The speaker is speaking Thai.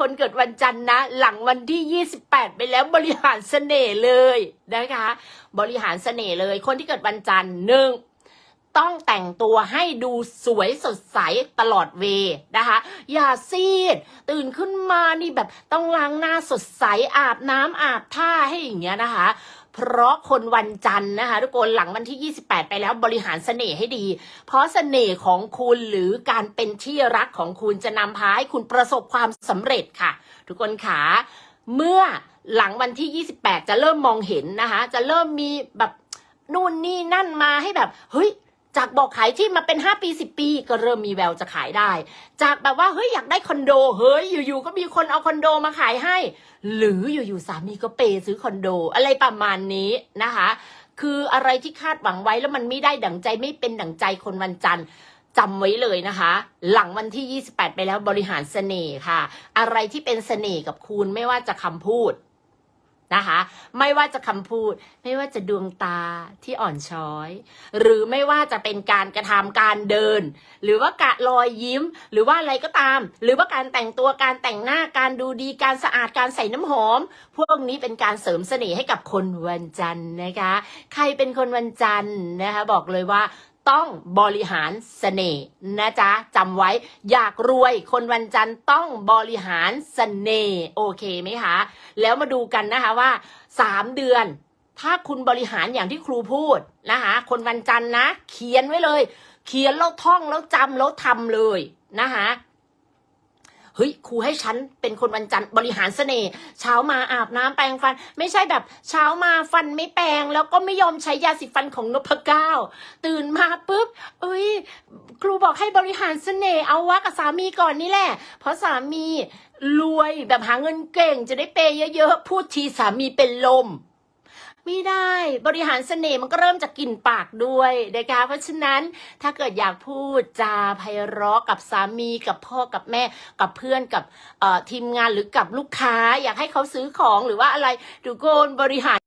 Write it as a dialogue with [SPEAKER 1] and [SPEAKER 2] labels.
[SPEAKER 1] คนเกิดวันจันทร์นะ หลังวันที่ 28 ไปแล้วบริหารเสน่ห์เลยนะคะ บริหารเสน่ห์เลย คนที่เกิดวันจันทร์หนึ่งต้องแต่งตัวให้ดูสวยสดใสตลอดเวนะคะ อย่าซีด ตื่นขึ้นมานี่แบบต้องล้างหน้าสดใสอาบน้ำอาบท่าให้อย่างเงี้ยนะคะ เพราะคนวันจันทร์นะคะทุกคนหลังวันที่ 28 ไปแล้วบริหารเสน่ห์ให้ดี เพราะเสน่ห์ของคุณหรือการเป็นที่รักของคุณจะนำพาให้คุณประสบความสำเร็จค่ะ ทุกคนขาเมื่อหลังวันที่ 28 จะเริ่มมองเห็นนะคะ จะเริ่มมีแบบนู่นนี่นั่นมาให้แบบ เฮ้ย จากบอกขายที่มาเป็น 5 ปี 10 ปี ก็เริ่มมีแววจะขายได้ จากแบบว่าเฮ้ยอยากได้คอนโดเฮ้ยอยู่ๆก็มีคนเอาคอนโดมาขายให้ หรืออยู่ๆสามีก็เปย์ซื้อคอนโด อะไรประมาณนี้นะคะ คืออะไรที่คาดหวังไว้แล้วมันไม่ได้ดั่งใจไม่เป็นดั่งใจคนวันจันทร์จำไว้เลยนะคะ หลังวันที่ 28 ไปแล้วบริหารเสน่ห์ค่ะ อะไรที่เป็นเสน่ห์กับคุณไม่ว่าจะคำพูด นะคะ ไม่ว่าจะคำพูด ไม่ว่าจะดวงตาที่อ่อนช้อย หรือไม่ว่าจะเป็นการกระทำการเดิน หรือว่าการรอยยิ้ม หรือว่าอะไรก็ตาม หรือว่าการแต่งตัวการแต่งหน้าการดูดีการสะอาดการใส่น้ำหอม พวกนี้เป็นการเสริมเสน่ห์ให้กับคนวันจันทร์นะคะ ใครเป็นคนวันจันทร์นะคะบอกเลยว่า ต้องบริหารเสน่ห์นะจ๊ะจำไว้อยากรวย คนวันจันทร์ต้องบริหารเสน่ห์โอเคไหมคะ แล้วมาดูกันนะคะว่าสามเดือน ถ้าคุณบริหารอย่างที่ครูพูดนะคะ คนวันจันทร์นะ เขียนไว้เลย เขียนแล้วท่องแล้วจำแล้วทำเลยนะคะ เฮ้ยครูให้ฉันเป็นคนวันจันทร์บริหารเสน่ห์เช้ามาอาบน้ำแปรงฟัน ไม่ใช่แบบเช้ามาฟันไม่แปรงแล้วก็ไม่ยอมใช้ยาสีฟันของนพเก้า ตื่นมาปุ๊บเอ้ย ครูบอกให้บริหารเสน่ห์เอาวะกับสามีก่อนนี่แหละ เพราะสามีรวยแบบหาเงินเก่งจะได้เปย์เยอะๆพูดทีสามีเป็นลม ไม่ได้บริหารเสน่ห์มันก็เริ่มจากกลิ่นปากด้วยนะคะเพราะฉะนั้นถ้าเกิดอยากพูดจาไพเราะกับสามีกับพ่อกับแม่กับเพื่อนกับทีมงานหรือกับลูกค้า อยากให้เขาซื้อของหรือว่าอะไรดูโกนบริหาร